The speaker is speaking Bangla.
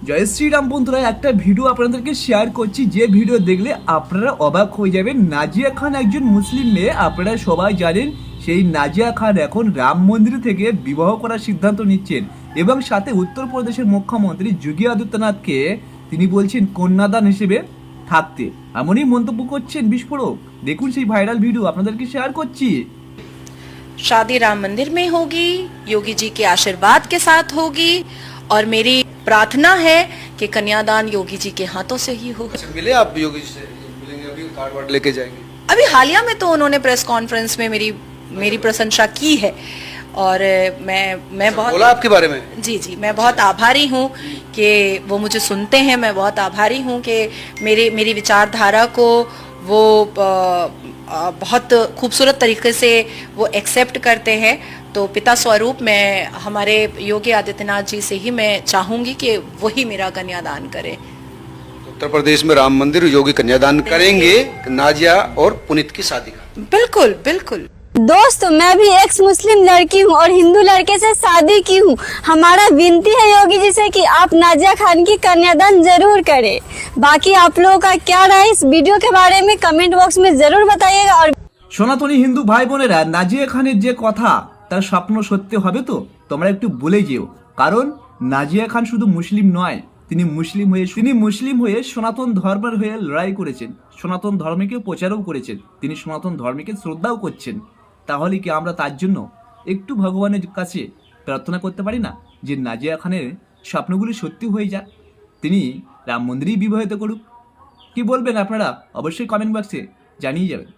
জয় শ্রীরাম বন্ধুরা একটা ভিডিও আপনাদেরকে শেয়ার করছি যে ভিডিও দেখলে আপনারা অবাক হয়ে যাবেন নাজিয়া খান একজন মুসলিম মেয়ে আপনারা সবাই জানেন সেই নাজিয়া খান এখন রাম মন্দির থেকে বিবাহ করার সিদ্ধান্ত নিচ্ছেন এবং সাথে উত্তরপ্রদেশের মুখ্যমন্ত্রী যোগী আদিত্যনাথকে তিনি বলছেন কন্যাদান হিসেবে থাকতে এমনই মন্তব্য করছেন বিস্ফোরক দেখুন সেই ভাইরাল ভিডিও আপনাদেরকে শেয়ার করছি शादी राम मंदिर में होगी योगी जी के आशीर्वाद के साथ होगी और मेरी प्रार्थना है कि कन्यादान योगी जी के हाथों से ही हो। अच्छा, मिले आप योगी जी से? मिलेंगे अभी कार्ड वार्ड लेके जाएँगे। अभी हालिया में तो उन्होंने प्रेस कॉन्फ्रेंस में मेरी मेरी प्रशंसा की है और मैं मैं बहुत बोला आपके बारे में? जी जी मैं बहुत आभारी हूँ कि वो मुझे सुनते हैं मैं बहुत आभारी हूँ कि मेरे मेरी विचारधारा को वो बहुत खूबसूरत तरीके से वो एक्सेप्ट करते हैं। तो पिता स्वरूप मैं हमारे योगी आदित्यनाथ जी से ही मैं चाहूँगी कि वही मेरा कन्यादान करें। उत्तर प्रदेश में राम मंदिर योगी कन्यादान करेंगे नाजिया और पुनित की शादी का। बिल्कुल बिल्कुल। दोस्त मैं भी एक्स मुस्लिम लड़की हूँ और हिंदू लड़के से शादी की हूँ हमारा विनती है योगी जी से कि आप नाजिया खान की कन्यादान जरूर करें बाकी आप लोगों का क्या राय इस वीडियो के बारे में कमेंट बॉक्स में जरूर बताइएगा और সনাতনী হিন্দু ভাই বোনেরা নাজিয়া খানের যে কথা তার স্বপ্ন সত্যি হবে তো তোমরা একটু বলে যেও কারণ নাজিয়া খান শুধু মুসলিম নয় তিনি মুসলিম হয়ে তিনি মুসলিম হয়ে সনাতন ধর্মের হয়ে লড়াই করেছেন সনাতন ধর্মকে প্রচারও করেছেন তিনি সনাতন ধর্মকে শ্রদ্ধাও করছেন তাহলে কি আমরা তার জন্য একটু ভগবানের কাছে প্রার্থনা করতে পারি না যে নাজিয়া খানের স্বপ্নগুলি সত্যি হয়ে যাক? তিনি রাম মন্দিরেই বিবাহিত করুক। কি বলবেন আপনারা? অবশ্যই কমেন্ট বক্সে জানিয়ে যাবেন।